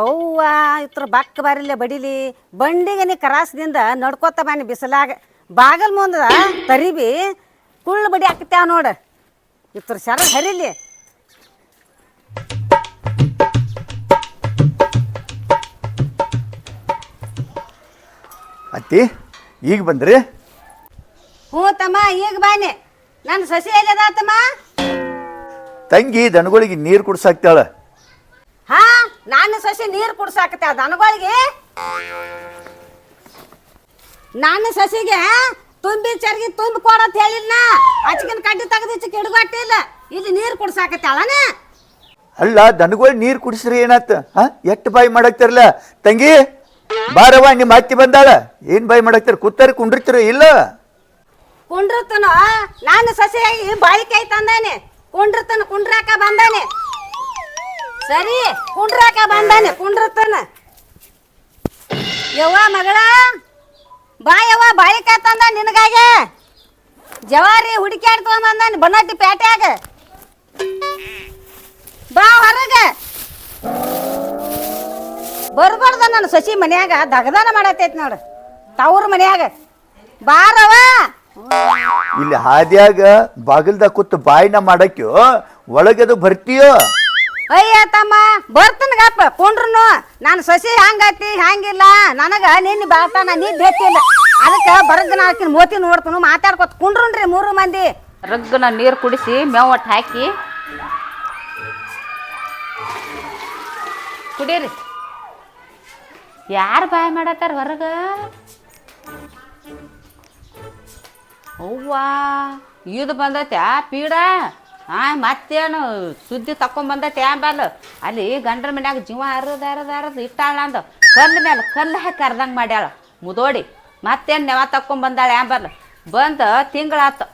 ಅವ್ವ ಇತ್ರ ಬಕ್ಕ ಬಾರಿಲೆ ಬಡಿಲಿ. ಬಂಡಿಗನಿ ಕರಾಸದಿಂದ ನಡ್ಕೋತ ಬಾನಿ ಬಿಸಿಲಾಗ. ಬಾಗಲ್ ಮುಂದ ತರಿಬಿ ಕುಳ್ಳು ಬಡಿ ಹಾಕ್ತ್ಯಾವ ನೋಡ. ಇತ್ರ ಶರ ಹರಿಲಿ. ಅತ್ತಿ ಈಗ ಬಂದ್ರಿ? ಹ್ಞೂ ತಮ್ಮ ಈಗ ಬಾನಿ ನನ್ನ ಸಸಿ ಎಲ್ಲದ ತಮ್ಮ ತಂಗಿ ದನಗಳಿಗೆ ನೀರು ಕುಡ್ಸಾಕ್ತಾಳ. ಹಾ ನಾನು ಸಸಿ ನೀರು ಆ ದನಗಳಿಗೆ ನಾನು ಸಸಿಗೆ ತುಂಬಿ ಚರ್ಗಿ ತುಂಬಿ ಕೊಡತ್ ಹೇಳಿಲ್ಲ ಅಚ್ಕಿನ ಕಡ್ಡಿ ತೆಗೆದಿಚ್ಚ ಇಚ್ಚಕ್ಕೆ ಇಲ್ಲ. ಇಲ್ಲಿ ನೀರು ಕುಡ್ಸಾಕತ್ತಾಳನ ಅಲ್ಲ ದನಗಳು ನೀರು ಕುಡಿಸ್ರಿ ಏನಾತ? ಹಾ? ಎಷ್ಟು ಬಾಯಿ ಮಾಡಾಕ್ತಾರಲ್ಲ ತಂಗಿ ಬಾರವ್ವ ನಿಮ್ಮ ಅತ್ತಿ ಬಂದಾಳ. ಏನ್ ಬಾಯಿ ಮಾಡಾಕ್ತಿರ? ಕೂತಾರ ಕುಂಡಿರ್ತೀರ ಇಲ್ಲ. ಕುಂಡ್ರತನ? ನಾನು ಸಸಿಯಾಗಿ ಬಾಳಿಕಾಯಿ ತಂದಾನೆ. ಕುಂಡ್ರತನ ಕುಂಡ್ರಾಕ ಬಂದಾನೆ. ಸರಿ, ಕುಂಡ್ರಾಕ ಬಂದಾನೆ, ಕುಂಡ್ರತನ. ಯವ್ವ ಮಗಳ, ಬಾ ಯವ್ವ ಬಾಳಿಕ ತಂದ ನಿನಗಾಗೆ. ಜವಾರಿ ಹುಡುಕ್ಯಾಡ್ ತಗೊಂಬಂದಾನೆ ಬನ್ನಟ್ಟಿ ಪೇಟ್ಯಾಗ ಬಾ ಹೊರಗ. ಬರ್ಬಾರ್ದ ನನ್ನ ಸಸಿ ಮನ್ಯಾಗ, ದಗದಾನ ಮಾಡತೈತಿ ನೋಡು, ತವ್ರ ಮನ್ಯಾಗ. ಬಾರವ ಇಲ್ಲಿ ಹಾದಿಯಾಗ ಬಾಗಿಲ್ದಾಗ ಕೂತು ಬಾಯಿನ ಮಾಡಕ್ಯೋ, ಒಳಗದು ಬರ್ತೀಯೋ? ಅಯ್ಯ ತಮ್ಮ ಬರ್ತನಗಪ್ಪ ಕುಂಡ್ರುನು. ನಾನು ಸಸಿ ಹಂಗತಿ, ಹಂಗಿಲ್ಲ. ನನಗ ನಿನ್ನ ಬಾಳ್ತಾನ ನಿದ್ದೆ ಹೆಚ್ಚಿಲ್ಲ ಅದಕ್ಕೆ ಬರಗ್ ನಾಲ್ಕಿನ ಮೋತಿ ನೋಡ್ತನು, ಮಾತಾಡ್ಕೊತ ಕುಂಡ್ರುನ್ರಿ ಮೂರು ಮಂದಿ. ರಗ್ಗನ ನೀರು ಕುಡಿಸಿ ಮೇವಟ್ಟು ಹಾಕಿ. ಕುಡೀರಿ. ಯಾರು ಬಾಯ್ ಮಾಡತ್ತಾರ ಹೊರಗ? ಅವ್ವಾ, ಇದು ಬಂದೈತೆ ಆ ಪೀಡ? ಆ ಮತ್ತೇನು? ಸುದ್ದಿ ತಕೊಂಬಂದ ಟ್ಯಾಂಬಲ್. ಅಲ್ಲಿ ಗಂಡ್ರ ಮನ್ಯಾಗ ಜೀವ ಅರದು ಅರದ್ ಅರದ್ ಇಟ್ಟಾಳ ಅಂದ. ಕಲ್ಲು ಮೇಲೆ ಕಲ್ಲು ಹಾಕಿ ಅರ್ದಂಗೆ ಮಾಡ್ಯಾಳ. ಮುದೋಡಿ. ಮತ್ತೇನು ನೆವ ತಕೊಂಬಂದಾಳ ಆ್ಯಂಬಲ್ ಬಂದು ತಿಂಗಳಾತು.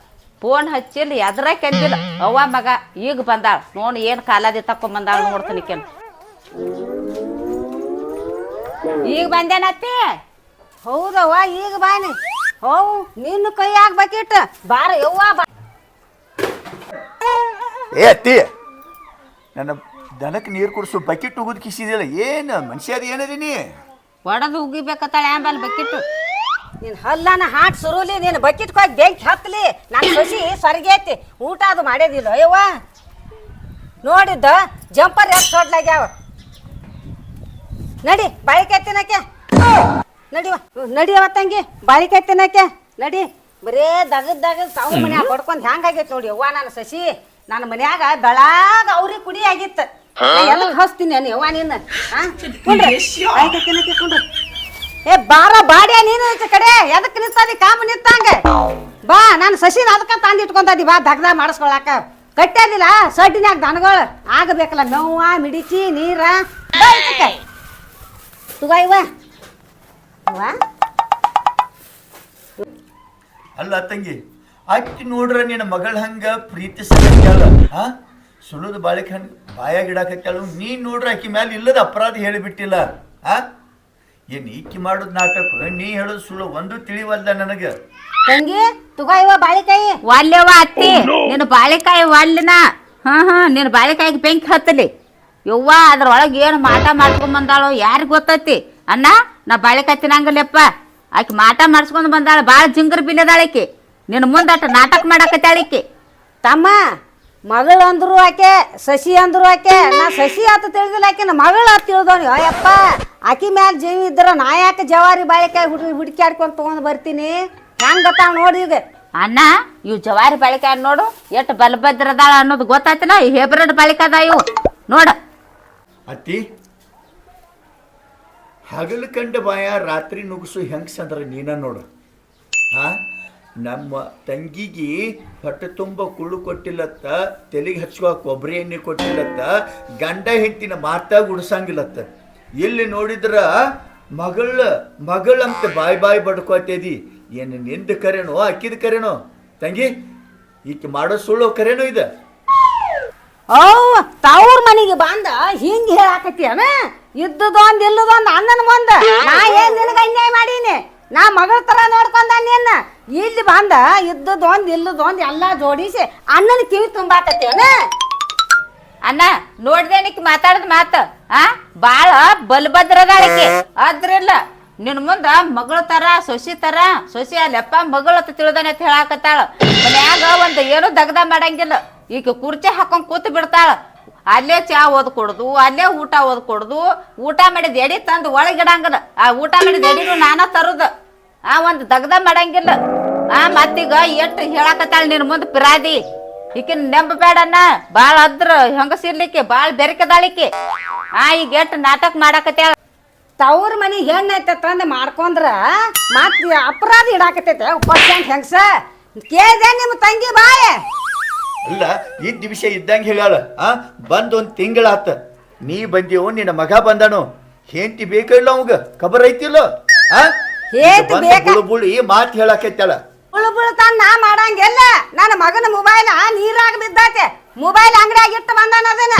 ಫೋನ್ ಹಚ್ಚಿಲ್ಲ, ಎದ್ರ ಕೆಂದಿಲ್ಲ ಅವ್ವ ಮಗ ಈಗ ಬಂದಾಳ. ನೋಡಿ ಏನು ಕಾಲಾದಿ ತಕೊಂಬಂದಾಳ ನೋಡ್ತೀನಿ ಕೆನ್ ಈಗ ಬಂದೇನತ್ತಿ? ಹೌದವ್ವ, ಈಗ ಬಾನಿ. ಹೌ, ನಿನ್ನ ಕೈ ಆಗ್ಬೇಕಿಟ್ಟು ಬಾರ, ಯವ್ವ, ಬಾ ಏ, ಅತ್ತಿ, ನನ್ನ ದನಕ್ಕೆ ನೀರು ಕುಡಿಸು, ಬಕೆಟ್ ಉಗುದ್ ಕಿಸಿದಿಲ್ಲ. ಏನು, ಮನುಷ್ಯ ಅದು ಏನದೀನಿ ಒಡದು ಉಗಿಬೇಕತ್ತಾಳೆ ಆಂಬಲ್ ಬಕೆಟ್. ನೀನ್ ಹಲ್ಲನ ಹಾಟ್ ಸುರುಲಿ, ನೀನು ಬಕಿಟ್ ಹೋಗಿ ಬೆಂಕಿ ಹತ್ತಲಿ ನನ್ನ ಸಸಿ ಸರಿಗೈತಿ ಊಟ ಅದು ಮಾಡೋದಿಲ್ಲ ಅಯ್ಯವ್ವ ನೋಡಿದ್ದ, ಜಂಪರ್ ಎಷ್ಟು ಸೊಡ್ಲಾಗ್ಯಾವ. ನಡಿ ಬಾಳಿಕಾಯಿ ತಿನ್ನಕ್ಕೆ. ನಡಿವ ನಡಿಯವ ತಂಗಿ ಬಾಳಿಕಾಯಿ ತಿನ್ನಕ್ಕೆ. ನಡಿ. ಬರೇ ದಗದ್ ದಗದ್ ತಾವು ಮನ್ಯಾಗ ಬಡ್ಕೊಂಡ್ ಹ್ಯಾಂಗಾಗೈತಿ ನೋಡಿ ಅವ್ವ ನನ್ನ ಸಸಿ ನನ್ನ ಮನ್ಯಾಗ ಬೆಳಾಗ ಅವ್ರಿಗೆ ಕುಡಿ ಆಗಿತ್ತ. ಎಲ್ಲ ಹಸ್ತೀನಿ ನೀ ಅವ್ವ ಕುಂಡ್ರಿ. ಕುಂಡ್ರಿ. ಏ ಬಾರ ಬಾಡಿಯ ನೀನು ಈಚೆ ಕಡೆ. ಎದಕ್ ನಿಂತದಿ ಕಾಮ ನಿಂತಂಗ? ಬಾ ನಾನು ಸಸಿನ ಅದಕ್ಕ ತಂದು ಇಟ್ಕೊಂತದಿ ಬಾ ದಗ್ದ ಮಾಡಿಸ್ಕೊಳಕ. ಕಟ್ಟದಿಲ್ಲ ಸಡ್ಡಿನ್ಯಾಗ ದನಗಳು ಆಗಬೇಕಲ್ಲ ನೋವ ಮಿಡಿಚಿ ನೀರ. ತುಗ ಇವ ಅವ್ವ ಅಲ್ಲ ತಂಗಿ ಅಕ್ಕಿ ನೋಡ್ರ ನಿನ್ನ ಮಗಳ ಹಂಗ ಪ್ರೀತಿಸಲ್ಲ ಹಾ ಸುಳ್ಳದ ಬಾಳಿಕೆ ಹಂಗೆ ಬಾಯಾಗ ಇಡಾಕತ್ತಾಳು ನೀನ್ ನೋಡ್ರ ಆಕಿ ಮ್ಯಾಲ ಇಲ್ಲದ ಅಪರಾಧ ಹೇಳಿಬಿಟ್ಟಿಲ್ಲ. ಹಾ ಏನ್ ಈಕಿ ಮಾಡುದ್ ನಾಟಕ? ನೀ ಹೇಳೋದು ಸುಳ್ಳು ಒಂದು ತಿಳಿವಲ್ದ ನನಗ. ತಂಗಿ ತುಗ ಇವ ಬಾಳಿಕಾಯಿ. ಒಲ್ಲೆವ ಅತ್ತಿ. ನಿನ್ನ ಬಾಳೆಕಾಯಿ ಒಲ್ಲಿನ ಹಾ ಹಾ ನಿನ್ನ ಬಾಳೆಕಾಯಿಗೆ ಬೆಂಕಿ ಹತ್ತಲಿ. ಯವ್ವ ಅದ್ರೊಳಗೆ ಏನು ಮಾಟ ಮಾಡ್ಕೊಂಡ್ ಬಂದಾಳೋ ಯಾರಿಗೆ ಗೊತ್ತೈತಿ? ಅಣ್ಣ ನಾ ಬಾಳೆಕಾಯಿ ತಿನ್ನಂಗಿಲ್ಲಪ್ಪ. ಆಕಿ ಮಾಟ ಮಾಡ್ಸ್ಕೊಂಡು ಬಂದಾಳ ಭಾಳ ಜಿಂಗರ್ ಬಿನ್ನದಾಳಕ್ಕೆ ನಿನ್ನ ಮುಂದಟ ನಾಟಕ ಮಾಡಾಕತ್ತಾಳಿಕಿ ತಮ್ಮ ಮಗಳು ಅಂದ್ರು ಆಕೆ ಸಸಿ ಅಂದ್ರು ಆಕೆ ನಾ ಸಸಿ ಆತ ತಿಳಿದಿಲ್ಲ ಆಕೆ ನಾ ಮಗಳು ಆತ ತಿಳಿದವನಿ. ಅಯ್ಯಪ್ಪ ಆಕಿ ಮ್ಯಾಲ ಜೀವಿ ಇದ್ರ ನಾ ಯಾಕೆ ಜವಾರಿ ಬಾಳಿಕಾಯಿ ಹುಡುಗಿ ಹುಡುಕ್ಯಾಡ್ಕೊಂಡ್ ತೊಗೊಂಡು ಬರ್ತೀನಿ? ಹೆಂಗ್ ಗೊತ್ತಾವ ನೋಡಿ ಈಗ. ಅಣ್ಣ ಇವು ಜವಾರಿ ಬಾಳಿಕಾಯಿ ನೋಡು ಎಷ್ಟು ಬಲಭದ್ರದಾಳ ಅನ್ನೋದು ಗೊತ್ತಾಯ್ತಲ್ಲ ಈ ಹೇಬ್ರಡ್ ಬಾಳಿಕಾದ ಇವು. ನೋಡು. ಅತ್ತಿ ಹಗಲು ಕಂಡ ಬಾಯ ರಾತ್ರಿ ನುಗ್ಸು ಹೆಂಗ್ಸಂದ್ರ ನೀನ ನೋಡು. ಹಾ? ನಮ್ಮ ತಂಗಿಗೆ ಹೊಟ್ಟೆ ತುಂಬ ಕುಳ್ಳು ಕೊಟ್ಟಿಲ್ಲತ್ತ, ತೆಲಿಗೆ ಹಚ್ಚುವ ಕೊಬ್ಬರಿ ಎಣ್ಣೆ ಕೊಟ್ಟಿಲ್ಲತ್ತ, ಗಂಡ ಹೆಂಡತಿನ ಮಾತಾಗ ಉಡ್ಸಂಗಿಲ್ಲತ್ತ. ಇಲ್ಲಿ ನೋಡಿದ್ರ ಮಗಳ, ಮಗಳಂತ ಬಾಯ್ ಬಾಯ್ ಬಡ್ಕೋತೇದಿ. ಏನು ನಿಂದ ಕರೆನೋ, ಅಕ್ಕಿದ ಕರೆನೋ? ತಂಗಿ, ಈಕೆ ಮಾಡೋ ಸುಳ್ಳು ಕರೆನೋ ಇದೆ? ಅವ್ ತವ್ರ ಮನೆಗೆ ಬಂದ, ಹಿಂಗ್ ಹೇಳಾಕತ್ತೀಯನ ಇದ್ದದೊಂದ್, ಇಲ್ಲದೊಂದ್, ಅಣ್ಣನ ಮುಂದ. ನಾ ಏನ್ ನಿನಗ ಅನ್ಯಾಯ ಮಾಡೀನಿ? ನಾ ಮಗಳ ತರ ನೋಡ್ಕೊಂಡ ನಿನ್ನ ಇಲ್ಲಿ ಬಂದ, ಇದ್ದದೊಂದ್, ಇಲ್ಲದೊಂದ್ ಎಲ್ಲಾ ಜೋಡಿಸಿ ಅಣ್ಣನ ಕಿವಿ ತುಂಬಾಕತ್ತೀಯನ ಅಣ್ಣ ನೋಡ್ದೇನಿಕ್ ಮಾತಾಡದ್ ಮಾತ, ಆ? ಬಾಳ ಬಲ್ಭದ್ರದಾಳಕ್ಕೆ ಆದ್ರಿಲ್ಲ, ನಿನ್ ಮುಂದ ಮಗಳ ತರ, ಸೊಸಿ ತರ, ಸೊಸಿ ಅಲ್ಲಪ್ಪ ಮಗಳ ಅಂತ ಅಂತ ಹೇಳಾಕತ್ತಾಳ. ಮನ್ಯಾಗ ಒಂದ್ ಏನು ದಗ್ದ ಮಾಡಂಗಿಲ್ಲ. ಈಗ ಕುರ್ಚಿ ಹಾಕೊಂಡ್ ಕೂತು ಬಿಡ್ತಾಳ. ಅಲ್ಲೇ ಚಾ ಓದ್ ಕೊಡುದು, ಅಲ್ಲೇ ಊಟ ಓದ್ ಕೊಡುದು, ಊಟ ಮಾಡಿದ ಎಡಿ ತಂದು ಒಳಗಿಡಂಗದ. ಆ ಊಟ ಮಾಡಿದ ಎಡಿನು ನಾನ ತರುದ. ಆ ಒಂದ್ ದಗ್ದ ಮಾಡಂಗಿಲ್ಲ. ಆ ಮತ್ತೀಗ ಎಷ್ಟು ಹೇಳಾಕತ್ತಾಳ ನಿನ್ ಮುಂದ್ ಪಿರಾದಿ. ಈಕಿನ ನೆಂಬಬೇಡಣ್ಣ ಬಾಳ ಅದ್ರ ಹೆಂಗಸಿರ್ಲಿಕ್ಕೆ ಬಾಳ ಬೆರಕದಾಳಿಕೆ ಆ ಈಗ ಎಷ್ಟು ನಾಟಕ ಮಾಡಾಕತ್ಯಾಳ ತವ್ರ ಮನಿ ಹೆಣ್ಣೈತೆ ತಂದು ಮಾಡ್ಕೊಂಡ್ರ ಮತ್ತೆ ಅಪರಾಧ ಇಡಾಕತ್ತೈತೆ. ಪರ್ಸೆಂಟ್ ಹೆಂಗಸ? ಕೇಳಿದೆ ನಿಮ್ಮ ತಂಗಿ ಬಾಯ. ಅಲ್ಲ ಇದ್ದ ವಿಷಯ ಇದ್ದಂಗೆ ಹೇಳಾಳ. ಆ ಬಂದು ಒಂದು ತಿಂಗಳಾತ. ನೀ ಬಂದಿಯೋ ನಿನ್ನ ಮಗ ಬಂದನು? ಹೆಂಡತಿ ಬೇಕಿಲ್ಲ ಅವಂಗ? ಖಬರ್ ಐತಿಲ್ಲ? ಆ? ಹೇಂತಿ ಬೇಕಾ? ಬುಳು ಬುಳಿ ಮಾತು ಹೇಳಾಕೈತಾಳ ಬುಳು ತಾನ್ ನಾ ಮಾಡಂಗಿಲ್ಲ. ನನ್ನ ಮಗನ ಮೊಬೈಲ್ ನೀರಾಗ ಬಿದ್ದಾತೆ. ಮೊಬೈಲ್ ಅಂಗಡಿಯಾಗ ಇಟ್ಟು ಬಂದಾನ ಅದನ್ನ.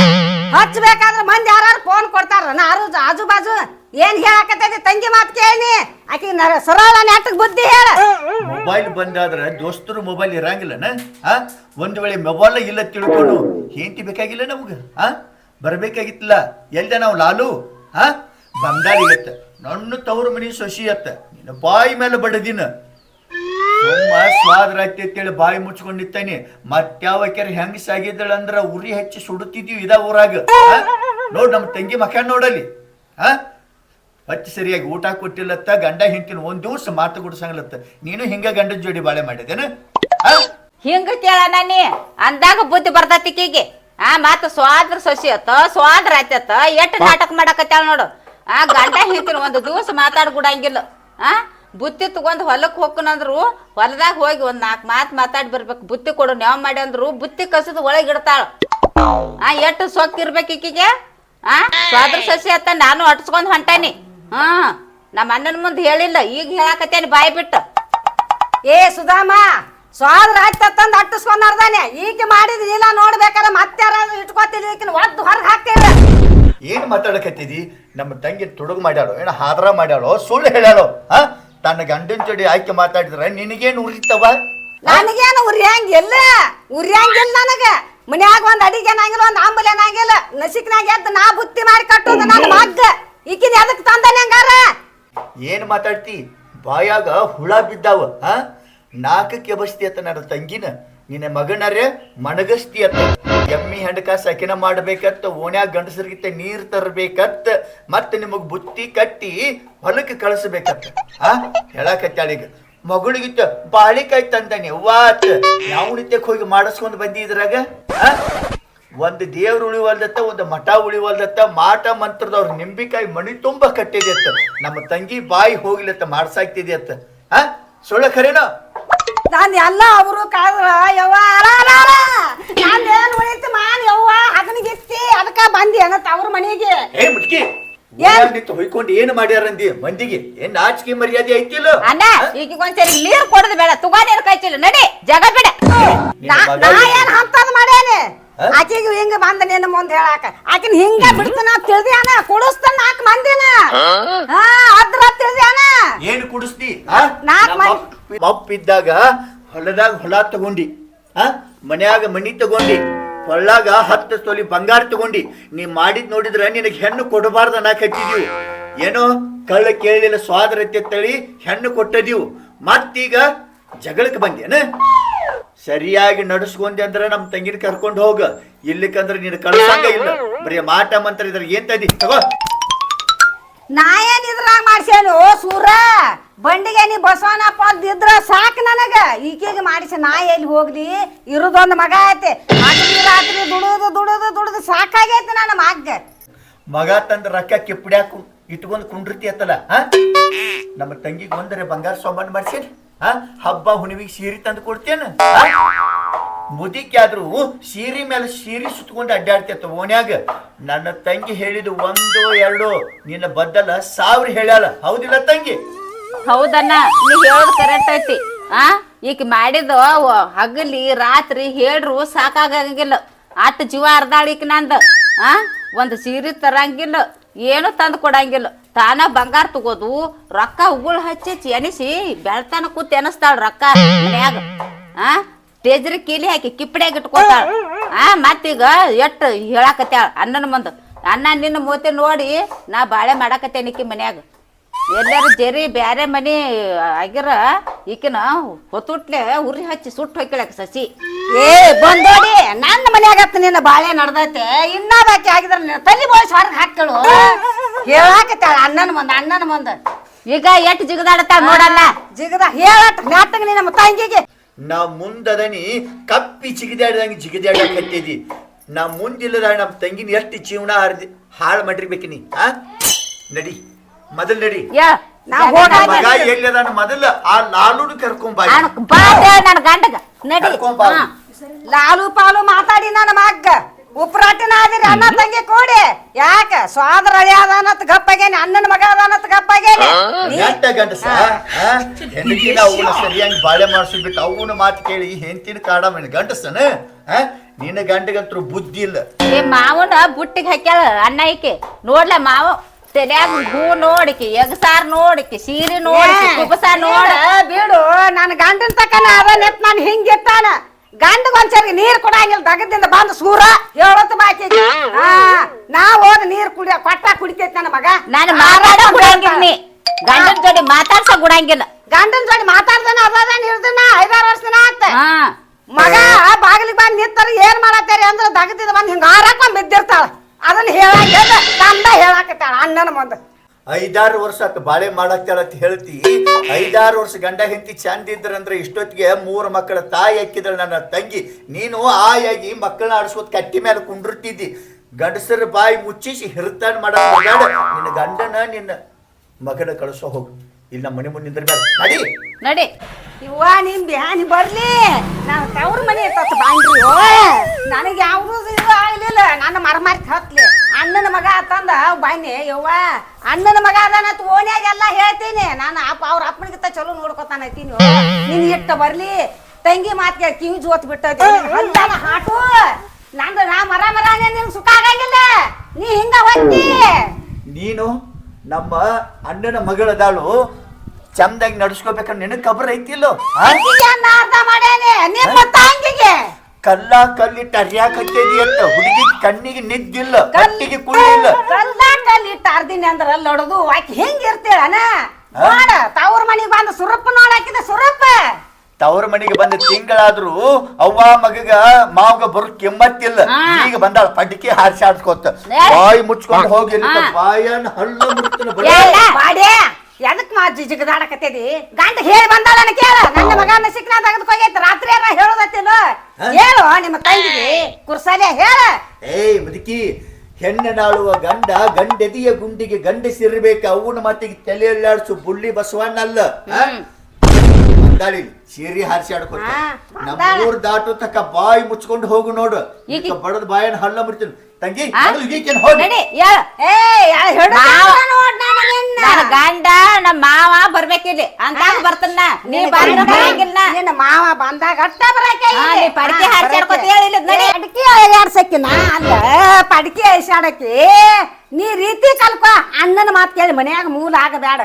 ಹಚ್ಬೇಕಾದ್ರೆ ಮಂದಿ ಯಾರು ಫೋನ್ ಕೊಡ್ತಾರ. ನಾರು ಆಜು ಬಾಜು. ಏನ್ ಹೇಳಕತ್ತೈತಿ? ತಂಗಿ ಮಾತು ಕೇಳಿ. ಆಕಿ ಸರಳ ನಾಟಕ ಬುದ್ಧಿ ಹೇಳ. ಮೊಬೈಲ್ ಬಂದಾದ್ರೆ ದೋಸ್ತರು ಮೊಬೈಲ್ ಇರಂಗಿಲ್ಲನ? ಆ? ಒಂದ್ ವೇಳೆ ಮೊಬೈಲ್ ಇಲ್ಲ ತಿಳ್ಕೊಂಡು ಹೆಂಡತಿ ಬೇಕಾಗಿಲ್ಲ ನಮ್ಗ, ಆ? ಬರ್ಬೇಕಾಗಿತ್ತಲ್ಲ, ಎಲ್ದ ನಾವು ಲಾಲು? ಆ? ಬಂದಾಳಿಗತ್ತ ನನ್ನ ತವ್ರ ಮನಿ ಸೊಸಿ ಅತ್ತ, ನಿನ್ನ ಬಾಯಿ ಮೇಲೆ ಬಡದಿನ. ಸ್ವಾದ್ರ ಅಂತೇಳಿ ಬಾಯಿ ಮುಚ್ಕೊಂಡಿತ್ತೇನೆ ಮತ್ತಾವ ಕೆರೆ ಹೆಂಗ್ ಸಾಗಿದ್ದಳ ಅಂದ್ರ ಉರಿ ಹಚ್ಚಿ ಸುಡುತ್ತಿದೀವಿ ಇದ ಊರಾಗ? ನೋಡ್ ನಮ್ಮ ತಂಗಿ ಮಕ ನೋಡಲಿ ಆ? ಹಚ್ಚಿ ಸರಿಯಾಗಿ ಊಟ ಕೊಟ್ಟಿಲ್ಲತ್ತ ಗಂಡ ಹಿಂತಿನ ಒಂದ್ ದಿವಸ ಮಾತು ಗುಡ್ಸಂಗ್ಲತ್ತ ನೀನು ಹಿಂಗ ಗಂಡನ ಜೋಡಿ ಬಾಳೆ ಮಾಡಿದೇನ? ಹಿಂಗ ಕೇಳ ನಾನಿ. ಅಂದಾಗ ಬುದ್ಧಿ ಬರ್ತೈತಿ ಕೀಗೆ ಆ ಮಾತು ಸ್ವಾದ್ರ ಸೊಸಿ ಅತ್ತ ಸ್ವಾದ್ರ ಆಯ್ತತ್ತ. ಎಷ್ಟ್ ನಾಟಕ ಮಾಡಕತ್ತಾಳ ನೋಡು. ಆ ಗಂಡ ಹಿಂತಿನ ಒಂದ್ ದಿವಸ ಮಾತಾಡ್ ಗುಡಂಗಿಲ್ಲ ಆ ಬುತ್ತಿ ತಗೊಂಡ್ ಹೊಲಕ್ ಹೋಗ್ಕನಂದ್ರು ಹೊಲದಾಗ ಹೋಗಿ ಒಂದ್ ನಾಲ್ಕು ಮಾತ್ ಮಾತಾಡಿ ಬರ್ಬೇಕು. ಬುತ್ತಿ ಕೊಡು ನೆವ್ ಮಾಡಿ ಅಂದ್ರು ಬುತ್ತಿ ಕಸದ ಒಳಗ್ ಇಡ್ತಾಳ. ಆ ಎಷ್ಟು ಸೊಕ್ಕಿರ್ಬೇಕು ಈಕಿಗೆ? ಆ ಸ್ವಾದ್ರ ಸಸಿ ಅತ್ತ ನಾನು ಅಟ್ಸ್ಕೊಂಡ್ ಹೊಂಟಾನಿ. ಹಾ ನಮ್ಮ ಅಣ್ಣನ ಮುಂದೆ ಹೇಳಿಲ್ಲ ಈಗ ಹೇಳಾಕತ್ತೇನೆ ಬಾಯಿ ಬಿಟ್ಟು. ಏ ಸುಧಾಮ ಸ್ವಾದ್ರ ಆಯ್ತಂದ್ ಅಟ್ಟಿಸ್ಕೊಂಡಾರ್ದಾನೆ. ಈಕೆ ಮಾಡಿದ್ ಇಲ್ಲ ನೋಡ್ಬೇಕಾದ್ರೆ ಮತ್ತೆ ಯಾರಾದ್ರೂ ಇಟ್ಕೊತಿಲ್ಲ ಈಕಿನ ಒದ್ದು ಹೊರಗೆ ಹಾಕ್ತೇವೆ ಏನ್ ಮಾತಾಡಕತ್ತಿದಿ? ನಮ್ಮ ತಂಗಿ ತುಡುಗು ಮಾಡ್ಯಾಳೋ ಏನ ಹಾದ್ರ ಮಾಡ್ಯಾಳೋ ಸುಳ್ಳು ಹೇಳ್ಯಾಳೋ ಹಾ? ತನ್ನ ಗಂಡನ ಜೋಡಿ ಆಯ್ಕೆ ಮಾತಾಡಿದ್ರೆ ನಿನಗೇನು ಉರಿತವ? ನನಗೇನು ಉರಿಯಂಗಿಲ್ಲ ಉರಿಯಂಗಿಲ್ಲ ನನಗೆ. ಮನ್ಯಾಗ ಒಂದ್ ಅಡಿಗೆ ಏನಾಗಿಲ್ಲ ಒಂದ್ ಆಂಬುಲ್ ಏನಾಗಿಲ್ಲ ನಸಿಕ್ನಾಗ ಎದ್ದು ನಾ ಬುತ್ತಿ ಮಾಡಿ ಕಟ್ಟೋದು ನನ್ನ ಮಗ್ಗ. ಈಕಿನ ಅದಕ್ಕೆ ತಂದಾನೆ ಹಂಗಾರ? ಏನ್ ಮಾತಾಡ್ತಿ? ಬಾಯಾಗ ಹುಳ ಬಿದ್ದಾವ, ಆ? ನಾಲ್ಕಕ್ಕೆ ಬಸ್ತಿ ಅತ್ತ ನನ್ನ ತಂಗಿನ. ನಿನ್ನ ಮಗನರೇ ಮಣಗಸ್ತಿ ಅತ್ತ. ಎಮ್ಮಿ ಹೆಂಡಕ ಸಕಿನ ಮಾಡ್ಬೇಕತ್ತ, ಓಣ್ಯಾಗ ಗಂಡಸರಿಗಿತ್ತ ನೀರ್ ತರ್ಬೇಕತ್ತ, ಮತ್ತೆ ನಿಮಗ್ ಬುತ್ತಿ ಕಟ್ಟಿ ಹೊಲಕ್ಕೆ ಕಳಿಸ್ಬೇಕತ್ತ, ಆ? ಹೇಳಾಕತ್ತಾಳೀಗ ಮಗಳಿಗಿತ್ತ ಬಾಳಿಕಾಯಿ ತಂದಾನೆ, ವಾತ್. ಯಾವ ನಿತ್ಯಕ್ಕೆ ಹೋಗಿ ಮಾಡಿಸ್ಕೊಂಡು ಬಂದಿದ್ರಾಗ ಆ? ಒಂದು ದೇವ್ರ ಉಳಿವಲ್ದತ್ತ ಒಂದು ಮಠ ಉಳಿವಲ್ದತ್ತ ಮಾಟ ಮಂತ್ರದವ್ರ ನಿಂಬಿಕಾಯಿ ಮಣಿ ತುಂಬ ಕಟ್ಟಿದೆ ಅತ್ತ. ನಮ್ಮ ತಂಗಿ ಬಾಯಿ ಹೋಗ್ಲತ್ತ ಮಾಡ್ಸಾಕ್ತಿದೆ ಅತ್ತ. ಹ? ಸುಳ್ಳ ಖರೇನೋ? ನಾನು ಎಲ್ಲ ಅವರು ಕಾದ್ರ ಯವ್ವ ನಾನು ಏನ್ ಉಳಿತು ಮಾನ್ ಯವ್ವ ಹಗನಿಗಿತ್ತಿ ಅದಕ್ಕ ಬಂದಿ ಅನ್ನತ್ತ ಅವ್ರ ಮನೆಗೆ. ಏ ಮುಟ್ಕಿ. ನಿಂತು ಹೊಯ್ಕೊಂಡು ಏನು ಮಾಡ್ಯಾರಂದಿ ಮಂದಿಗೆ. ಏನ್ ನಾಚಿಕೆ ಮರ್ಯಾದೆ ಐತಿಲ್ಲ? ಅಣ್ಣ ಈಗ ಒಂದ್ಸರಿ ನೀರ್ ಕೊಡದ್ ಬೇಡ ತುಗಾ ನೀರ್ ಕಾಯ್ತಿಲ್ಲ ನಡಿ ಜಗ ಬಿಡ. ನಾ ಏನು? ಹಂತದ್ ಮಾಡೇನಿ ಆ? ಆಕಿಗೆ ಹೆಂಗ ಬಂದ ನಿನ್ನ ಮುಂದೆ ಹೇಳಾಕ. ಆಕಿನ ಹಿಂಗ ಬಿಡ್ತಾನ ತಿಳಿದ್ಯಾನ? ಕುಡಿಸ್ತಾನ ನಾಲ್ಕು ಮಂದಿನ. ಹಾ? ಅದ್ರ ತಿಳಿದ್ಯಾನ? ಏನ್ ಕುಡಿಸ್ತಿ? ನಾಲ್ಕು ಮಂದಿ- ಮಪ್ಪಿದ್ದಾಗ ಹೊಲದಾಗ ಹೊಲ ತಗೊಂಡಿ. ಆ ಮನ್ಯಾಗ ಮಣಿ ತಗೊಂಡಿ. ಹೊಳ್ಳಾಗ ಹತ್ತು ತೊಲಿ ಬಂಗಾರ ತಗೊಂಡಿ. ನೀ ಮಾಡಿದ್ ನೋಡಿದ್ರ ನಿನಗೆ ಹೆಣ್ಣು ಕೊಡಬಾರ್ದ ನಾ ಕಟ್ಟಿದ್ವಿ ಏನೋ ಕಳ್ಳ ಕೇಳಿಲ್ಲ ಸ್ವಾದರತೆ ತಳಿ ಹೆಣ್ಣು ಕೊಟ್ಟದೀವು ಮತ್ತೀಗ ಜಗಳಕ್ಕೆ ಬಂದೇನ ಸರಿಯಾಗಿ ನಡೆಸ್ಕೊಂಡೆ ಅಂದ್ರೆ ನಮ್ಮ ತಂಗಿನ ಕರ್ಕೊಂಡು ಹೋಗ. ಇಲ್ಲಿಕಂದ್ರೆ ನೀನು ಕಳ್ಸಂಗ ಇಲ್ಲ. ಬರೀ ಮಾಟ ಮಂತ್ರ ಇದ್ರ ಏನ್ ತದಿ? ತಗೋ. ನಾ ಏನ್ ಇದ್ರಾಗ ಮಾಡ್ಸೇನು ಸೂರ? ಬಂಡಿಗೆ ನೀ ಬಸವನಪ್ಪ ಇದ್ರ ಸಾಕ್ ನನಗ. ಈಕೆಗೆ ಮಾಡಿಸಿ ನಾ ಎಲ್ಲಿ ಹೋಗ್ಲಿ? ಇರುದೊಂದು ಮಗ ಐತೆ. ಹಗಲಿ ರಾತ್ರಿ ದುಡುದು ದುಡುದು ದುಡುದು ಸಾಕಾಗೈತೆ ನನ್ನ ಮಗ್ಗ. ಮಗ ತಂದ ರೊಕ್ಕ ಕಿಪ್ಪಡ್ಯಾಕು ಇಟ್ಕೊಂಡು ಕುಂಡ್ರತಿ ಅತ್ತಲ್ಲ? ನಮ್ಮ ತಂಗಿಗೆ ಬಂದರೆ ಬಂಗಾರ ಸಾಮಾನು ಮಾಡ್ಸೇನ್. ಆ? ಹಬ್ಬ ಹುಣ್ಣಿಮೆಗೆ ಸೀರೆ ತಂದು ಕೊಡ್ತೇನ. ಮುದಿಕೆ ಆದ್ರೂ ಸೀರೆ ಮೇಲೆ ಸೀರೆ ಸುತ್ಕೊಂಡು ಅಡ್ಡಾಡ್ತೇತ ಓನ್ಯಾಗ ನನ್ನ ತಂಗಿ ಹೇಳಿದ ಒಂದು ಎರಡು. ನಿನ್ನ ಬದ್ದಲ ಸಾವಿರ ಹೇಳ್ಯಾಳ. ಹೌದಿಲ್ಲ ತಂಗಿ? ಹೌದಣ್ಣ, ನೀ ಹೇಳೋದು ಕರೆಕ್ಟ್ ಐತಿ. ಆ? ಈಗ ಮಾಡಿದ ಹಗಲಿ, ರಾತ್ರಿ ಹೇಳ್ರು ಸಾಕಾಗಂಗಿಲ್ಲ. ಅಟ್ ಜೀವ ಅರ್ಧಾಳಿಕ್ ನಂದು. ಆ? ಒಂದು ಸೀರೆ ತರಂಗಿಲ್ಲ. ಏನು ತಂದು ಕೊಡಂಗಿಲ್ಲ. ತಾನ ಬಂಗಾರ ತಗೋದು, ರೊಕ್ಕ ಉಗುಳ್ ಹಚ್ಚಿ ಎನಿಸಿ ಬೆಳ್ತಾನ ಕೂತ್ ಎನಸ್ತಾಳ ರೊಕ್ಕ ಮನ್ಯಾಗ. ಆ? ಟೇಜ್ರಿ ಕೀಲಿ ಹಾಕಿ ಕಿಪ್ಪಡ್ಯಾಗ ಇಟ್ಕೊತಾಳ. ಆ, ಮತ್ತೀಗ ಎಟ್ ಹೇಳಾಕತ್ಯಾಳ ಅಣ್ಣನ ಮುಂದ. ಅಣ್ಣ ನಿನ್ನ ಮೂತಿ ನೋಡಿ ನಾ ಬಾಳೆ ಮಾಡಾಕತ್ತೇನಿಕ್ಕಿ ಮನ್ಯಾಗ. ಎಲ್ಲಾರು ಜರಿ ಬ್ಯಾರೆ ಮನೆ ಆಗಿರ ಈಕಿನ ಹೊತ್ತುಟ್ಲೆ ಉರಿ ಹಚ್ಚಿ ಸುಟ್ಟು ಹೊಯ್ಕೊಳಕ್ ಸಸಿ. ಏ ಬಂದೋಡಿ ನನ್ನ ಮನ್ಯಾಗ ನಿನ್ನ ಬಾಳೆ ನಡ್ದೈತೆ ಇನ್ನ ಬಾಕಿ ಆಗಿದ್ರ ನಿನ್ನ ತಲೆ ಬೋಳ್ಸಿ ಹೊರಗೆ ಹಾಕ್ಗಳು ಹೇಳಾಕತ್ತಾಳ ಅಣ್ಣನ ಮುಂದ ಅಣ್ಣನ ಮುಂದ. ಈಗ ಎಟ್ ಜಿಗದಾಡತ್ತ ನೋಡಲ್ಲ? ಜಿಗದ ಹೇಳಟ್ ನಾಟಕ ನಿನ್ನ ತಂಗಿಗೆ ನಾ ಮುಂದದನಿ ಕಪ್ಪಿ ಚಿಗಿದಾಡ್ದಂಗೆ ಜಿಗಿದಾಡಕತ್ತಿದಿ ನಾ ಮುಂದಿಲ್ಲದ ನಮ್ಮ ತಂಗಿನ ಎಷ್ಟು ಜೀವನ ಹರಿದಿ ಹಾಳು ಮಾಡಿರ್ಬೇಕಿನಿ ಆ? ನಡಿ. ಮೊದಲ್ ನಡಿ. ಯಾ ನಾ ಹೋಗ- ಮಗ ಎಲ್ಲದಾನ ಮೊದಲ? ಆ ಲಾಲುನು ಅವ್ನ್ ಬಾ ನನ್ನ ಗಂಡಗ. ನಡಿ. ಕರ್ಕೊಂಬಾ. ಹಾ. ಲಾಲು ಪಾಲು ಮಾತಾಡಿ ನನ್ನ ಮಗ್ಗ. ಉಪ್ರಾಟಿನ ಆದಿರಿ ಅಣ್ಣ ತಂಗಿ ಕೂಡಿ. ಯಾಕ? ಸ್ವಾದ್ರ ಅಳಿ ಅದಾನತ್ ಗಪ್ಪಾಗೇನಿ ಅಣ್ಣನ ಮಗ ಅದಾನತ್ ಗಪ್ಪಗೇನಿ. ನೆಟ್ಟ ಗಂಡಸ? ಹೆಂಡತಿನ ಅವನ ಸರಿಯಾಗಿ ಬಾಳೆ ಮಾಡಿಸ್ಬಿಟ್ಟು ಅವನ ಮಾತು ಕೇಳಿ ಹೆಂಡತಿನ ಕಾಡ ಗಂಟಸನ ಗಂಡಸನ? ಆ? ನಿನ್ನ ಗಂಡಗಂತರೂ ಬುದ್ಧಿ ಇಲ್ಲ. ಈ ಮಾವನ ಬುಟ್ಟಿಗೆ ಹಾಕ್ಯಾಳ ಅಣ್ಣ ಐಕೆ ನೋಡ್ಲ ಮಾವ? ತಲ್ಯಾಗ ಹೂ ನೋಡಿಕಿ ಎಗಸಾರ್ ನೋಡಿಕಿ ಸೀರೆ ನೋಡಿ ಕುಬಸ ನೋಡ ಬಿಡು ನನ್ನ ಗಂಡನ ತಕನ ಅದ ನೆಪ್ ನಾನು ಹಿಂಗಿರ್ತಾನ ಗಂಡಗ ಒಂದ್ಸರಿ ನೀರ್ ಕೊಡಂಗಿಲ್ಲ ದಗದಿಂದ ಬಂದು ಸೂರ ಹೇಳತ್ ಬಾಕಿ ಆ ನಾ ಹೋದ ನೀರ್ ಕುಡಿಯ ಕೊಟ್ಟ ಕುಡಿತೈತಿ ನನ್ನ ಮಗ. ನಾನು ಮಾತಾಡ ಕುಡಂಗಿಲ್ಲ ನೀ ಗಂಡನ ಜೋಡಿ ಮಾತಾಡ್ಸ ಗುಡಂಗಿಲ್ಲ ಗಂಡನ ಜೋಡಿ ಮಾತಾಡ್ದನ ಅದಾನ ಇರ್ದನ ಐದಾರು ವರ್ಷ ಆತ. ಮಗ ಬಾಗಿಲಿಗೆ ಬಂದು ನಿಂತಾರ ಏನ್ ಮಾಡತ್ತೀರಿ ಅಂದ್ರ ದಗದಿಂದ ಬಂದು ಹಿಂಗ ಬಂದ್ ಬಿದ್ದಿರ್ತಾಳ. ಅದನ್ನ ಹೇಳಾಕ ತಂದ ಹೇಳಾಕತ್ತಾಳ ಅಣ್ಣನ ಮುಂದೆ. ಐದಾರು ವರ್ಷ ಆತ ಬಾಳೆ ಮಾಡಾಕ್ತಾಳ ಅಂತ ಹೇಳ್ತಿ. ಐದಾರು ವರ್ಷ ಗಂಡ ಹೆಂಡತಿ ಚಂದ ಇದ್ರಂದ್ರೆ ಇಷ್ಟೊತ್ತಿಗೆ ಮೂರು ಮಕ್ಕಳ ತಾಯಿ ಹಾಕಿದಳು ನನ್ನ ತಂಗಿ. ನೀನು ಆಯಾಗಿ ಮಕ್ಕಳನ್ನ ಆಡಿಸೋದ್ ಕಟ್ಟಿ ಮೇಲೆ ಕುಂಡಿರ್ತಿದ್ದಿ. ಗಂಡಸರ ಬಾಯಿ ಮುಚ್ಚಿಸಿ ಹಿರ್ತಾನ್ ಮಾಡ ನಿನ್ನ ಗಂಡನ ನಿನ್ನ ಮಗನ ಕಳಿಸೋ ಹೋಗು. ಇಲ್ಲಿ ನಮ್ಮ ಮನೆ ಮುಂದೆ ನಡಿ. ನಡಿ. ಇವ್ವ ಬರ್ಲಿ. ನಾನು ತವ್ರ ಮನೆ ತತ್ ಬಾಂಡ್ರಿ. ನನಗೆ ಯಾವ್ದು ಇದು ಆಗ್ಲಿಲ್ಲ. ನನ್ನ ಮರ ಮಾರಿ ಬಾಯಿ ಬಾಯ್ನಿ ಯವ್ವ ಅಣ್ಣನ ಮಗ ಅದಾನತ್ ಓನ್ಯಾಗೆಲ್ಲ ಹೇಳ್ತೀನಿ. ನಾನು ಅಪ್ಪ ಅವ್ರ ಅಪ್ಪನಿಗಿಂತ ಚಲೋ ನೋಡ್ಕೊತಾನ ಐತೀನಿ ನೀನ್. ಇಟ್ಟ ಬರ್ಲಿ. ತಂಗಿ ಮಾತ್ಗೆ ಕಿವಿ ಜೋತ್ ಬಿಟ್ಟೈತಿ. ಹಲ್ಲಾನ ಹಾಟು. ನಂದು ನಾ ಮರ ಮರ ನಿನ್ ಸುಖ ಆಗಂಗಿಲ್ಲ. ನೀ ಹಿಂಗ ಹೊತ್ತಿ ನೀನು ನಮ್ಮ ಅಣ್ಣನ ಮಗಳದಾಳು ಚಂದಾಗಿ ನಡ್ಸ್ಕೋಬೇಕಂದ್ರೆ ನಿನಗೆ ಕಬರ್ ಐತಿಲ್ಲೋ ಅರ್ಧ ಮಾಡೇನಿ ನಿಮ್ಮ ತಂಗಿಗೆ. ಕಲ್ಲ ಕಲ್ಲಿಟ್ಟು ಅರ್ಯಾಕತ್ತೇದಿ ಅಂತ. ಹುಡುಗಿ ಕಣ್ಣಿಗೆ ನಿದ್ದಿಲ್ಲ ಕಟ್ಟಿಗೆ ಕುಳಿಯಿಲ್ಲ. ಕಲ್ಲಿಟ್ಟ ಅರ್ದಿನಿ ಅಂದ್ರ ಲೊಡದು ಆಕಿ ಹೆಂಗ್ ಇರ್ತೀಳನ? ನೋಡ ತವ್ರ ಮನಿಗ್ ಬಂದ ಸುರಪ್ಪ ನೋಡಾಕಿದ ಸುರಪ್ಪ ತವ್ರ ಮನೆಗೆ ಬಂದ ತಿಂಗಳಾದ್ರೂ ಅವ್ವ ಮಗಗ ಮಾವಗ ಬರು ಕೆಮ್ಮತ್ತಿಲ್ಲ. ಈಗ ಬಂದಾಳ ಪಡಿಕೆ ಹಾರಿಸಿ ಆಡ್ಸ್ಕೊತ. ಬಾಯಿ ಮುಚ್ಕೊಂಡು ಹೋಗಿ. ಬಾಯನ್ ಹಳ್ಳ ಮುಡ್ತಾನ ಎದಕ್ ಮಾ ಜಿಗದಾಡಕತ್ತೇದಿ? ಗಂಡ ಹೇಳಿ ಬಂದಾಳನ ಕೇಳ. ನನ್ನ ಮಗನ ಸಿಕ್ಕನ ತೆಗೆದುಕೋಗೈತಿ ರಾತ್ರಿ ಏನ ಹೇಳೋದತ್ತಿಲ್ಲ ಹಾ? ಹೇಳು ನಿಮ್ಮ ತಂಗಿಗೆ ಕುರ್ಸಾಲೆ ಹೇಳ. ಏಯ್ ಮುದುಕಿ ಹೆಣ್ಣೆ ನಾಳುವ ಗಂಡ ಗಂಡೆದಿಯ ಗುಂಡಿಗೆ ಗಂಡಸಿರ್ಬೇಕು. ಅವನ ಮಾತಿಗೆ ತಲೆ ಎಲ್ಲಾಡ್ಸು ಬುಳ್ಳಿ ಬಸವಣ್ಣಲ್ಲ. ಆ? ಬಂದಾಳಿ ಸೀರೆ ಹಾರಿಸಿ ಆಡ್ಕೊತ. ನಮ್ಮ. ಊರ್ ದಾಟು ತಕ್ಕ ಬಾಯಿ ಮುಚ್ಕೊಂಡು ಹೋಗು ನೋಡು. ಬಡದ ಬಾಯನ್ನ ಹಳ್ಳ ಮುಡ್ತೀನಿ ತಂಗಿ ಆ? ಮೊದಲು ಈಗೇನ್ ಹೋಗಿ. ನಡಿ ಹೇಳ ಏ ಹೇಳು ಮಾವ. ನೋಡ್ ನನ್ನ. ಗಂಡ. ನಮ್ಮ ಮಾವ ಬರ್ಬೇಕಿಲ್ಲಿ. ಅಂತ ಬರ್ತನ ನೀ. ಬಂದ್ರ ಬರಂಗಿಲ್ಲ ನಿನ್ನ ಮಾವ ಬಂದಾಗ ಅಟ್ಟ ಬರಕ ಇಲ್ಲಿ ನೀ ಪಡ್ಕೆ ಹಾರ್ಸ್ಯಾಡ್ಕೊತ ಹೇಳಿಲ್ಲ, ನಡಿ. ಪಡ್ಕಿ ಅಯ್ಯಾಡ್ಸಕ್ಕಿನ ಅಲ್ಲ ಪಡಕಿ ಐಸಾಡಕಿ ನೀ ರೀತಿ ಕಲ್ಪ ಅಣ್ಣನ ಮಾತು ಕೇಳಿ ಮನ್ಯಾಗ ಮೂಲ ಆಗಬೇಡ.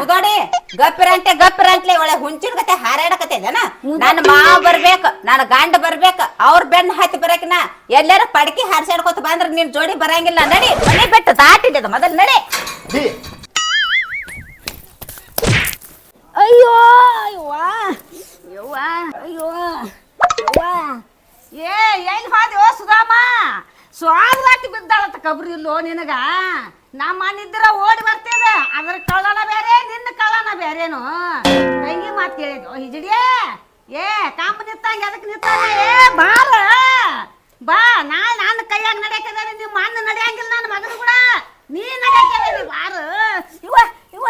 ಮುದೋಡಿ ಗಪ್ಪಿರಂತೆ ಗಪ್ಪಿರಂತ್ಲೆ ಒಳ್ಳೆ ಹುಂಚಿನ ಕತೆ ಹಾರಾಡಕತ್ತೇನ ನನ್ನ ಮಾವ ಬರ್ಬೇಕು ನನ್ನ ಗಂಡ ಬರ್ಬೇಕು ಅವ್ರ ಬೆನ್ನ ಹತ್ತಿ ಬರಕಿನ ಎಲ್ಲಾರ ಪಡಕಿ ಹಾರ್ಸಾಡ್ಕೊತ ಬಂದ್ರ ನಿನ್ ಜೋಡಿ ಬರಂಗಿಲ್ಲ. ನಡಿ ಮನೆ ಬಿಟ್ಟು ದಾಟಿದ ಮೊದಲ್ ನಡಿ. ಅಯ್ಯೋ ಅಯ್ಯವ್ವ ಯವ್ವ ಅಯ್ಯೋ ಯವ್ವ. ಏ ಎಲ್ಲಿ ಹೋದ್ಯೋ ಸುಧಾಮ? ಸ್ವಾದವಾತಿ ಬಿದ್ದಾಳತ್ತ ಕಬ್ರಿ ಇಲ್ಲೋ ನಿನಗ? ನಮ್ಮ ಮನಿದ್ರ ಓಡಿ ಬರ್ತೇವೆ. ಅದ್ರ ಕಳ್ಳನ ಬೇರೆ, ನಿನ್ನ ಕಳ್ಳನ ಬೇರೇನು. ತಂಗಿ ಮಾತು ಕೇಳಿದ್ವು ಹಿಜಡಿಯೇ, ಏ ಕಾಂಬ ನಿತ್ತಂಗ ಅದಕ್ಕೆ ನಿತ್ತಾನ ಏ, ಬಾರ, ಬಾ, ನಾಳೆ ನನ್ನ ಕೈಯಾಗ ನಡೆಯಕ್ಕೆ ನಿಮ್ಮ ಅಣ್ಣ ನಡೆಯಂಗಿಲ್ಲ ನನ್ನ ಮಗನ ಕೂಡ. ನೀ ನಡೆಯಕ್ಕೆ ಬಾರ. ಇವ ಇವ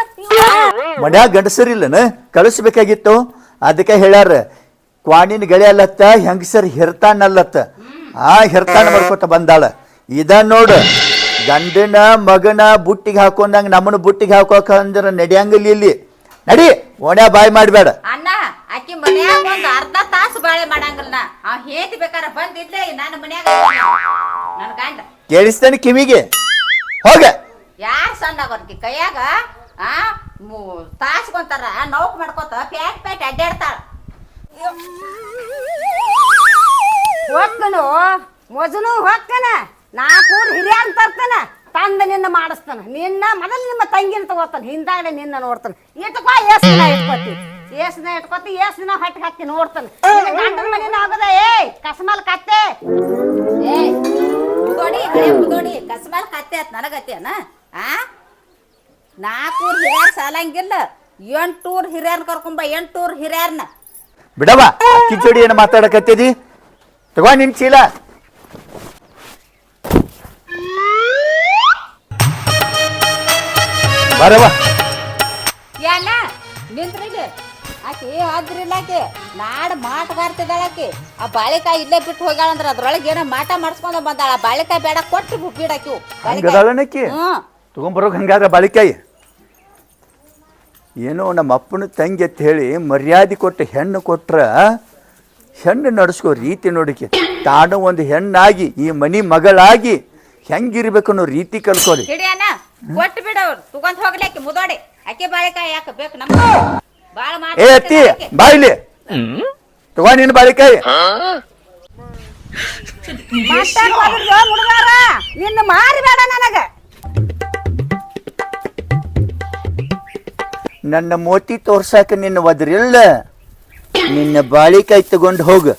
ಮನ್ಯಾಗ ಗಂಡಸರಿಲ್ಲನ ಕಳಿಸ್ಬೇಕಾಗಿತ್ತು. ಅದಕ್ಕೆ ಹೇಳ್ಯಾರ, ಕ್ವಾಣಿನ ಗೆಳೆ ಅಲ್ಲತ್ತ, ಹೆಂಗಸರ್ ಹಿರ್ತಾನಲ್ಲತ್ತ ಆ ಹಿರ್ತಾಣ ಮಾಡ್ಕೊತ ಬಂದಾಳ. ಇದ ನೋಡು. ಗಂಡನ ಮಗನ ಬುಟ್ಟಿಗೆ ಹಾಕೊಂಡಂಗ ನಮ್ಮನ್ನ ಬುಟ್ಟಿಗೆ ಹಾಕೋಕ ಅಂದ್ರೆ ನಡಿಯಂಗಿಲ್ಲ ಇಲ್ಲಿ. ನಡಿ ಓಣ್ಯ ಬಾಯ್ ಮಾಡಬೇಡ. ಅಣ್ಣ ಆಕಿ ಮನ್ಯಾಗ ಒಂದು ಅರ್ಧ ತಾಸು ಬಾಳೆ ಮಾಡಂಗಿಲ್ಲ. ಅವ್ ಹೇತಿ ಬೇಕಾರ ಬಂದಿದ್ಲೆ ನನ್ನ ಮನ್ಯಾಗ ನನ್ನ ಗಂಡ. ಕೇಳಿಸ್ತಾನೆ ಕಿವಿಗೆ. ಹೋಗ. ಯಾರ್ ಸಣ್ಣ ಬರ್ತಿ ಕೈಯಾಗ ಆ ತಾಸು ತಾಸ್ಕೊಂತಾರ ನೌಕ್ ಮಾಡ್ಕೋತ ಪ್ಯಾಟ್ ಪ್ಯಾಟ್ ಅಡ್ಡಾಡ್ತಾಳ. ಒಟ್ಟ ವಜನು ಮೊಜನು ಹೊಕ್ಕನ ಹಿರಿಯ ಹಿರಿಯನ್ ತರ್ತಾನ ತಂದ ನಿನ್ನ ಮಾಡಿಸ್ತಾನ. ನಿನ್ನ ಮೊದಲು ನಿಮ್ಮ ತಂಗಿನ ತಗೋತಾನ ಹಿಂದಾಗಡೆ ನಿನ್ನ ನೋಡ್ತಾನ. ಇಟ್ಕೋ ಏಸ್ ದಿನ ಇಟ್ಕೋತಿ. ಏಸ್ ದಿನ ಇಟ್ಕೋತಿ ಏಸ್ ದಿನ ಹೊಟ್ಟೆ ಹಾಕಿ ನೋಡ್ತಾನ. ನಿನ್ನ ಗಂಡನ ಮನೇನ ಆಗದ ಏ ಕಸಮಲ್ ಕತ್ತೆ. ಏ ಮುದೋಡಿ ಹಳೆ ಮುದೋಡಿ ಕಸಮಲ್ ಕತ್ತೆ ಆತ್ ನನಗತ್ತೇನ? ಆ? ನಾಲ್ಕೂರ್ ಹಿರಿಯರ್ ಸಾಲಂಗಿಲ್ಲ ಎಂಟೂರ್ ಹಿರಿಯರ್ನ ಕರ್ಕೊಂಬ ಎಂಟೂರ್ ಹಿರಿಯರ್ನ. ಬಿಡವ ಅಕ್ಕಿ ಜೋಡಿ ಏನು ಮಾತಾಡಕತ್ತಿದಿ? ತಗೋ ನಿನ್ ಚೀಲ. ಬರವ ಎಲ್ಲ ನಿಂತ್ರಿಲ್ಲಿ ಆಕಿ ಆದ್ರಿಲ್ಲ ಆಕಿ. ನಾಡ್ ಮಾಟಗಾರ್ತಿದ್ದಾಳ ಆಕಿ. ಆ ಬಾಳೆಕಾಯಿ ಇಲ್ಲೇ ಬಿಟ್ಟು ಹೋಗ್ಯಾಳ ಅಂದ್ರ ಅದ್ರೊಳಗೆ ಏನೋ ಮಾಟ ಮಾಡಿಸ್ಕೊಂಡ ಬಂದಾಳ. ಆ ಬಾಳೆಕಾಯಿ ಬೇಡ ಕೊಟ್ಟು ಬಿಡಾಕಿವು ಹಂಗದಾಳನಕ್ಕಿ ಹ್ಮ್. ತಗೊಂಬರೋಕೆ ಹಂಗಾದ್ರೆ ಬಾಳಿಕಾಯಿ? ಏನೋ ನಮ್ಮ ಅಪ್ಪನ ತಂಗಿ ಅಂತ ಹೇಳಿ ಮರ್ಯಾದೆ ಕೊಟ್ಟು ಹೆಣ್ಣು ಕೊಟ್ರ ಹೆಣ್ಣು ನಡೆಸ್ಕೋ ರೀತಿ ನೋಡಿಕೆ. ತಾನು ಒಂದು ಹೆಣ್ಣಾಗಿ ಈ ಮನಿ ಮಗಳಾಗಿ ಹೆಂಗಿರ್ಬೇಕು ಅನ್ನೋ ರೀತಿ ಕಲ್ಕೋಲಿ ಹಿಡಿಯಣ್ಣ ಕೊಟ್ಟು ಬಿಡವ್ರು ತಗೊಂಡ್ ಹೋಗ್ಲಿ ಆಕಿ ಮುದೋಡಿ. ಅಕ್ಕಿ ಬಾಳೆಕಾಯಿ ಯಾಕೆ ಬೇಕು ನಮ್ಗೆ? ಬಾಳ ಏ ಅತ್ತಿ ಬಾಯಿಲಿ. ತಗೋ ನಿನ್ನ ಬಾಳಿಕಾಯಿ. ಹುಡುಗಾರ. ನಿನ್ನ ಮಾರಿಬೇಡ ನನಗ. ನನ್ನ ಮೋತಿ ತೋರ್ಸಾಕ ನಿನ್ನ ಒದ್ರಿಲ್ಲ. ನಿನ್ನ ಬಾಳಿಕಾಯಿ ತಗೊಂಡು ಹೋಗು.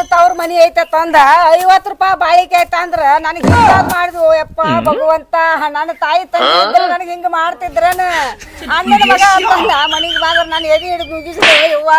ನನ್ನ ತವ್ರ ಮನಿ ಐತೆ ತಂದ ಐವತ್ತು ರೂಪಾಯಿ ಬಾಳಿಕೆ ಐತ ಅಂದ್ರ ನನಗೆ ಹಿಂಗ ಮಾಡಿದ್ವು ಯಪ್ಪ ಭಗವಂತ ನನ್ನ ತಾಯಿ ತಂದೆ ನನಗ್ ನನಗೆ ಹಿಂಗ ಮಾಡ್ತಿದ್ರನ? ಅಣ್ಣನ ಮಗ ಅಂತಂದ ಮನಿಗೆ ಬಂದ್ರ ನಾನು ಎದಿ ಹಿಡಿದು ಮುಗಿಸಿದೆ ಯವ್ವ.